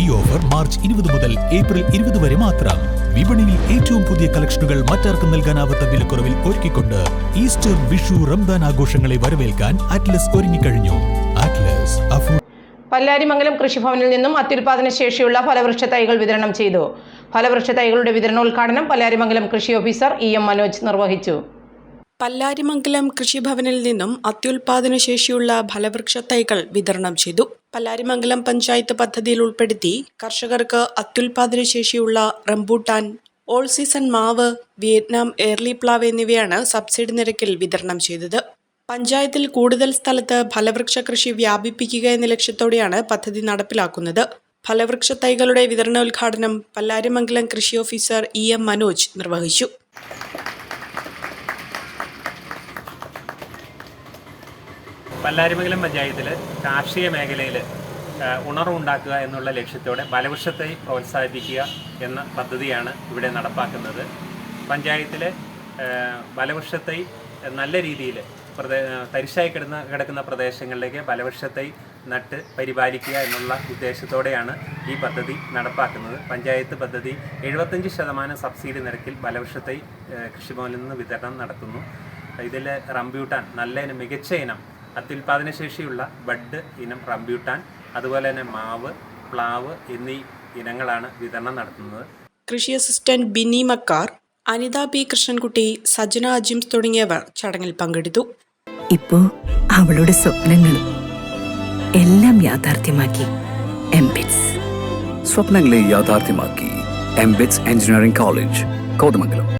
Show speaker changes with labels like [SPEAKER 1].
[SPEAKER 1] ഈ offer March ഇരുപത് മുതൽ ഏപ്രിൽ ഇരുപത് വരെ മാത്രം. വിപണിയിൽ ഏറ്റവും പുതിയ കളക്ഷനുകൾ മറ്റാർക്കും നൽകാനാവാത്ത വിലക്കുറവിൽ ഒരുക്കിക്കൊണ്ട് ഈസ്റ്റർ വിഷു റംദാൻ ആഘോഷങ്ങളെ വരവേൽക്കാൻ അറ്റ്ലസ് ഒരുങ്ങിക്കഴിഞ്ഞു. അറ്റ്ലസ്
[SPEAKER 2] പല്ലാരിമംഗലം കൃഷിഭവനിൽ നിന്നും അത്യുൽപാദന ശേഷിയുള്ള ഫലവൃക്ഷ തൈകൾ വിതരണം ചെയ്തു. ഫലവൃക്ഷ തൈകളുടെ വിതരണോദ്ഘാടനം പല്ലാരിമംഗലം കൃഷി ഓഫീസർ ഇ എം മനോജ് നിർവഹിച്ചു.
[SPEAKER 3] പല്ലാരിമംഗലം കൃഷിഭവനിൽ നിന്നും അത്യുൽപാദന ശേഷിയുള്ള ഫലവൃക്ഷ തൈകൾ വിതരണം ചെയ്തു. പല്ലാരിമംഗലം പഞ്ചായത്ത് പദ്ധതിയിൽ ഉൾപ്പെടുത്തി കർഷകർക്ക് അത്യുൽപാദന ശേഷിയുള്ള റംബൂട്ടാൻ ഓൾ സീസൺ മാവ് വിയറ്റ്നാം എയർലി പ്ലാവ് എന്നിവയാണ് സബ്സിഡി നിരക്കിൽ വിതരണം ചെയ്തത്. പഞ്ചായത്തിൽ കൂടുതൽ സ്ഥലത്ത് ഫലവൃക്ഷ കൃഷി വ്യാപിപ്പിക്കുക എന്ന ലക്ഷ്യത്തോടെയാണ് പദ്ധതി നടപ്പിലാക്കുന്നത്. ഫലവൃക്ഷ തൈകളുടെ വിതരണോദ്ഘാടനം പല്ലാരിമംഗലം കൃഷി ഓഫീസർ ഇ എം മനോജ് നിർവഹിച്ചു.
[SPEAKER 4] പല്ലാരിമംഗലം പഞ്ചായത്തിൽ കാർഷിക മേഖലയിൽ ഉണർവുണ്ടാക്കുക എന്നുള്ള ലക്ഷ്യത്തോടെ ബലവൃക്ഷത്തെ പ്രോത്സാഹിപ്പിക്കുക എന്ന പദ്ധതിയാണ് ഇവിടെ നടപ്പാക്കുന്നത്. പഞ്ചായത്തിലെ ബലവൃക്ഷത്തെ നല്ല രീതിയിൽ പ്രദേ തരിശായി കിടന്ന കിടക്കുന്ന പ്രദേശങ്ങളിലേക്ക് ബലവൃക്ഷത്തെ നട്ട് പരിപാലിക്കുക എന്നുള്ള ഉദ്ദേശത്തോടെയാണ് ഈ പദ്ധതി നടപ്പാക്കുന്നത്. പഞ്ചായത്ത് പദ്ധതി എഴുപത്തഞ്ച് ശതമാനം സബ്സിഡി നിരക്കിൽ ബലവൃക്ഷത്തെ കൃഷിഭവനിൽ നിന്ന് വിതരണം നടത്തുന്നു. ഇതിൽ റംബ്യൂട്ടാൻ നല്ല മികച്ച ഇനം അത്യുൽപാദന ശേഷിയുള്ള ബഡ് ഇനം റംബ്യൂട്ടാൻ അതുപോലെ തന്നെ മാവ് പ്ലാവ് എന്നീ ഇനങ്ങളാണ് വിതരണം നടത്തുന്നത്.
[SPEAKER 3] കൃഷി അസിസ്റ്റന്റ് ബിനി മക്കാർ അനിത പി. കൃഷ്ണൻകുട്ടി സജന അജിംസ് തുടങ്ങിയവർ ചടങ്ങിൽ പങ്കെടുത്തു.
[SPEAKER 5] ഇപ്പോ അവളുടെ സ്വപ്നങ്ങളും എല്ലാം യാഥാർത്ഥ്യമാക്കി എംബിറ്റ്സ്.
[SPEAKER 6] സ്വപ്നങ്ങളെ യാഥാർത്ഥ്യമാക്കി എംബിറ്റ്സ് എഞ്ചിനീയറിംഗ് കോളേജ് കോതമംഗലം.